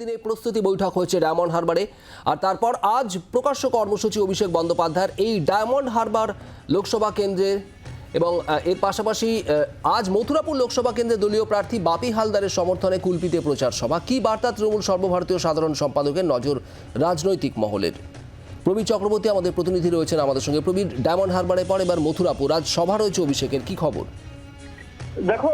দিনে প্রস্তুতি বৈঠক হয়েছে ডায়মন্ড হারবারে। আর তারপর আজ প্রকাশ্য কর্মসূচি অভিষেক বন্দ্যোপাধ্যায়ের এই ডায়মন্ড হারবার লোকসভা কেন্দ্রের এবং এর পাশাপাশি আজ মথুরাপুর লোকসভা কেন্দ্রে দলীয় প্রার্থী বাপি হালদারের সমর্থনে কুলপিতে প্রচার সভা। কি বার্তা তৃণমূল সর্বভারতীয় সাধারণ সম্পাদকের নজর রাজনৈতিক মহলের? প্রবীর চক্রবর্তী আমাদের প্রতিনিধি রয়েছেন আমাদের সঙ্গে। প্রবীর, ডায়মন্ড হারবারে পর এবার মথুরাপুর। আজ সভা রয়েছে অভিষেকের। কি খবর? দেখো,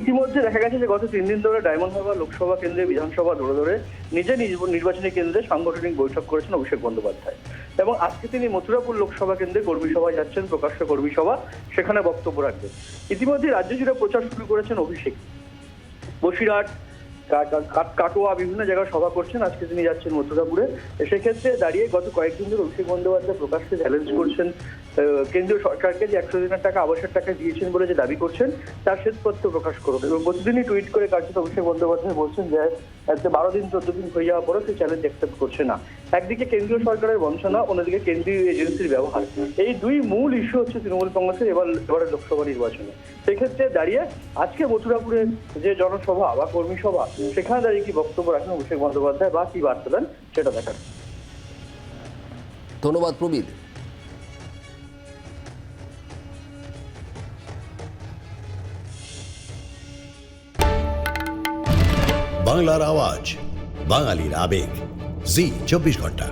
ইতিমধ্যে দেখা গেছে যে গত তিন দিন ধরে ডায়মন্ড হারবার লোকসভা কেন্দ্রে, বিধানসভা ধরে ধরে নিজে নির্বাচনী কেন্দ্রে সাংগঠনিক বৈঠক করেছেন অভিষেক বন্দ্যোপাধ্যায়। এবং আজকে তিনি মথুরাপুর লোকসভা কেন্দ্রে কর্মী সভায় যাচ্ছেন, প্রকাশ্য কর্মী সভা, সেখানে বক্তব্য রাখবেন। ইতিমধ্যে রাজ্য জুড়ে প্রচার শুরু করেছেন অভিষেক। বসিরহাট কাটোয়া বিভিন্ন জায়গায় সভা করছেন। আজকে তিনি যাচ্ছেন মথুরাপুরে। সেক্ষেত্রে দাঁড়িয়ে গত কয়েকদিন ধরে অভিষেক বন্দ্যোপাধ্যায় প্রকাশ্যে চ্যালেঞ্জ করছেন। কেন্দ্রীয় সরকারকে যে একশো দিনের টাকা, আবাসের টাকা দিয়েছেন বলে যে দাবি করছেন, তার শ্বেতপত্র প্রকাশ করুন। এবং প্রতিদিনই টুইট করে কার্যত অভিষেক বন্দ্যোপাধ্যায় বলছেন যে বারো দিন, চোদ্দ দিন হয়ে যাওয়ার পরেও সে চ্যালেঞ্জ অ্যাকসেপ্ট করছে না। একদিকে কেন্দ্রীয় সরকারের বঞ্চনা অন্যদিকে কেন্দ্রীয় এজেন্সির ব্যবহার। এই দুই মূল ইস্যু হচ্ছে তৃণমূল কংগ্রেসের এবার এবারের লোকসভা নির্বাচনে। সেক্ষেত্রে দাঁড়িয়ে আজকে মথুরাপুরে যে জনসভা বা কর্মী সভা সেখানে দাঁড়িয়ে কি বক্তব্য রাখেন অভিষেক বন্দ্যোপাধ্যায় বা কি বার্তা দেন সেটা দেখার। ধন্যবাদ প্রবীর। বাংলার আওয়াজ বাঙালির আবেগ। জি চব্বিশ ঘণ্টা।